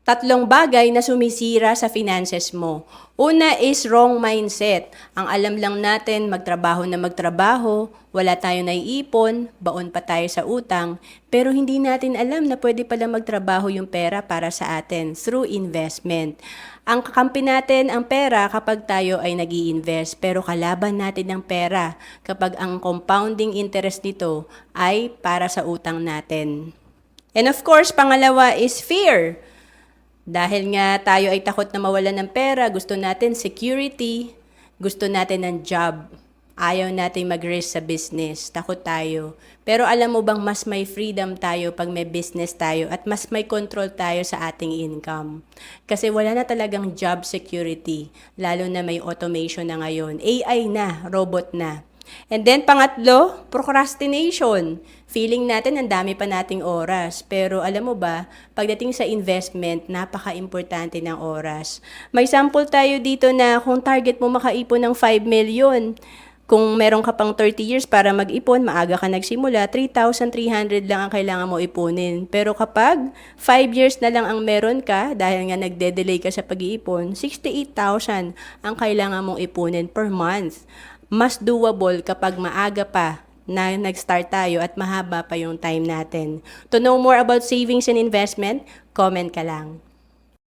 Tatlong bagay na sumisira sa finances mo. Una is wrong mindset. Ang alam lang natin, magtrabaho na magtrabaho, wala tayo naiipon, baon pa tayo sa utang, pero hindi natin alam na pwede pala magtrabaho yung pera para sa atin through investment. Ang kakampi natin ang pera kapag tayo ay nag invest pero kalaban natin ang pera kapag ang compounding interest nito ay para sa utang natin. And of course, pangalawa is fear. Dahil nga tayo ay takot na mawalan ng pera, gusto natin security, gusto natin ng job. Ayaw natin mag-risk sa business, takot tayo. Pero alam mo bang mas may freedom tayo pag may business tayo at mas may control tayo sa ating income. Kasi wala na talagang job security, lalo na may automation na ngayon. AI na, robot na. And then pangatlo, procrastination. Feeling natin ang dami pa nating oras. Pero alam mo ba, pagdating sa investment, napaka-importante ng oras. May sample tayo dito na kung target mo makaipon ng 5 million, kung meron ka pang 30 years para mag-ipon, maaga ka nagsimula, 3,300 lang ang kailangan mo ipunin. Pero kapag 5 years na lang ang meron ka, dahil nga nagde-delay ka sa pag-iipon, 68,000 ang kailangan mong ipunin per month. Mas doable kapag maaga pa na nag-start tayo at mahaba pa yung time natin. To know more about savings and investment, comment ka lang.